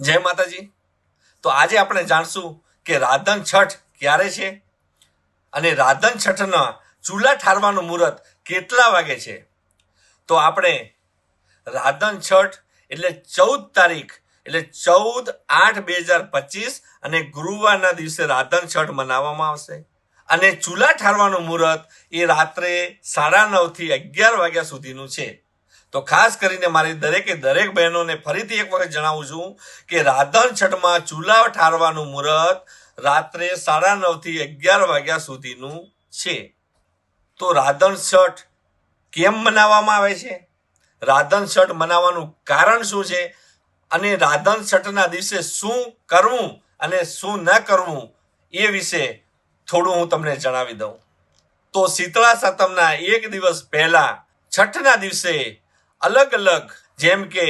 જય માતાજી. તો આજે આપણે જાણશું કે રાધન છઠ ક્યારે છે અને રાધન છઠના ચૂલા ઠારવાનું મુહૂર્ત કેટલા વાગે છે? તો આપણે રાધન છઠ એટલે ચૌદ તારીખ, એટલે ચૌદ આઠ બે હજાર પચીસ અને ગુરુવારના દિવસે રાધન છઠ મનાવવામાં આવશે. અને ચૂલા ઠારવાનું મુહૂર્ત એ રાત્રે સાડા નવથી અગિયાર વાગ્યા સુધીનું છે. તો ખાસ કરીને મારી દરેકે દરેક બહેનોને ફરીથી એક વખત જણાવું છું કે રાધન છઠમાં ચૂલા ઠારવાનું મુહૂર્ત રાત્રે સાડા નવથી અગિયાર વાગ્યા સુધીનું છે. તો રાધણ છઠ કેમ મનાવવામાં આવે છે? રાધન છઠ મનાવવાનું કારણ શું છે? અને રાધન છઠના દિવસે શું કરવું અને શું ન કરવું એ વિશે થોડું હું તમને જણાવી દઉં. તો શીતળા સાતમના એક દિવસ પહેલા છઠના દિવસે અલગ અલગ જેમ કે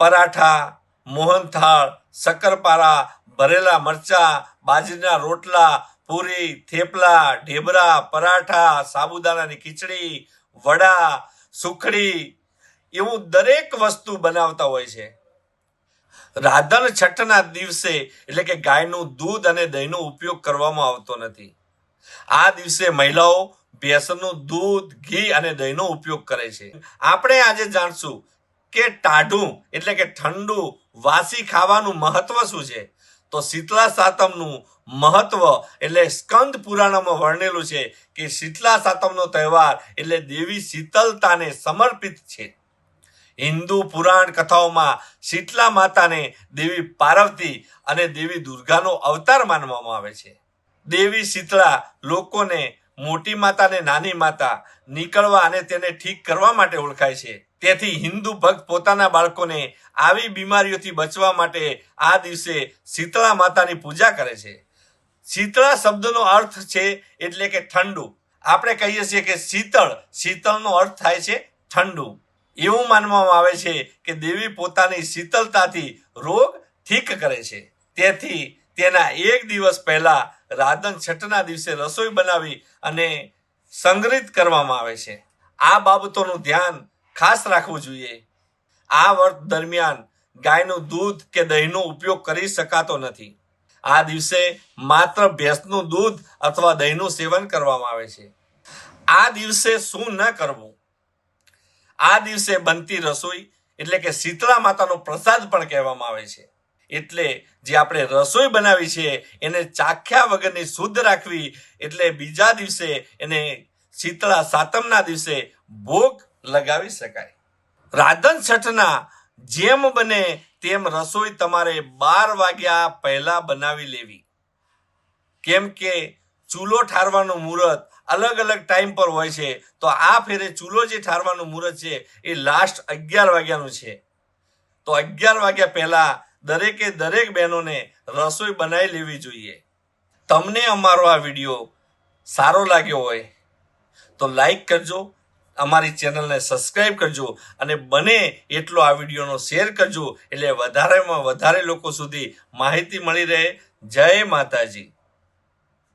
પરાઠા, મોહનથાળ, શક્કરપારા, ભરેલા મરચા, બાજરીના રોટલા, પૂરી, થેપલા, ઢેબરા, પરાઠા, સાબુદાણાની ખીચડી, વડા, સુખડી, એવું દરેક વસ્તુ બનાવતા હોય છે. રાધન છઠના દિવસે એટલે કે ગાયનું દૂધ અને દહીંનો ઉપયોગ કરવામાં આવતો નથી. આ દિવસે મહિલાઓ ભેંસનું દૂધ, ઘી અને દહીંનો ઉપયોગ કરે છે. આપણે આજે જાણશું કે ટાઢું એટલે કે ઠંડુ વાસી ખાવાનું મહત્વ શું છે? તો શીતલા સાતમનું મહત્વ એટલે સ્કંદ પુરાણમાં વર્ણેલું છે કે શીતલા સાતમનો તહેવાર એટલે દેવી શીતલતાને સમર્પિત છે. હિન્દુ પુરાણ કથાઓમાં શીતલા માતાને દેવી પાર્વતી અને દેવી દુર્ગાનો અવતાર માનવામાં આવે છે. દેવી શીતળા લોકોને મોટી માતા અને નાની માતા નીકળવા અને તેને ઠીક કરવા માટે ઓળખાય છે. તેથી હિન્દુ ભક્ત પોતાના બાળકોને આવી બીમારીઓથી બચવા માટે આ દિવસે શીતળા માતાની પૂજા કરે છે. શીતળા શબ્દનો અર્થ છે એટલે કે ઠંડુ. આપણે કહીએ છીએ કે શીતળ, શીતળનો અર્થ થાય છે ઠંડુ. એવું માનવામાં આવે છે કે દેવી પોતાની શીતળતાથી રોગ ઠીક કરે છે. તેથી તેના એક દિવસ પહેલા રાધન છઠના દિવસે રસોઈ બનાવી અને સંગ્રહિત કરવામાં આવે છે. આ બાબતોનું ધ્યાન ખાસ રાખવું જોઈએ. આ વર્ત દરમિયાન ગાયનું દૂધ કે દહીંનો ઉપયોગ કરી શકાતો નથી. આ દિવસે માત્ર ભેંસનું દૂધ અથવા દહીંનું સેવન કરવામાં આવે છે. આ દિવસે શું ન કરવું? આ દિવસે બનતી રસોઈ એટલે કે શીતળા માતાનો પ્રસાદ પણ કહેવામાં આવે છે. એટલે જે આપણે રસોઈ બનાવી છે, એને ચાખ્યા વગરની શુદ્ધ રાખવી, એટલે બીજા દિવસે એને શીતળા સાતમના દિવસે ભોગ લગાવી શકાય. રાધન છઠના જેમ બને તેમ રસોઈ તમારે બાર વાગ્યા પહેલા બનાવી લેવી. કેમ કે ચૂલો ઠારવાનું મુહૂર્ત અલગ અલગ ટાઈમ પર હોય છે, તો આ ફેરે ચૂલો જે ઠારવાનું મુહૂર્ત છે, એ લાસ્ટ અગિયાર વાગ્યાનું છે. તો અગિયાર વાગ્યા પહેલા દરેકે દરેક બહેનોને રસોઈ બનાવી લેવી જોઈએ. તમને અમારો આ વીડિયો સારો લાગ્યો હોય તો લાઈક કરજો, અમારી ચેનલને સબસ્ક્રાઈબ કરજો અને બને એટલો આ વિડીયોનો શેર કરજો એટલે વધારેમાં વધારે લોકો સુધી માહિતી મળી રહે. જય માતાજી.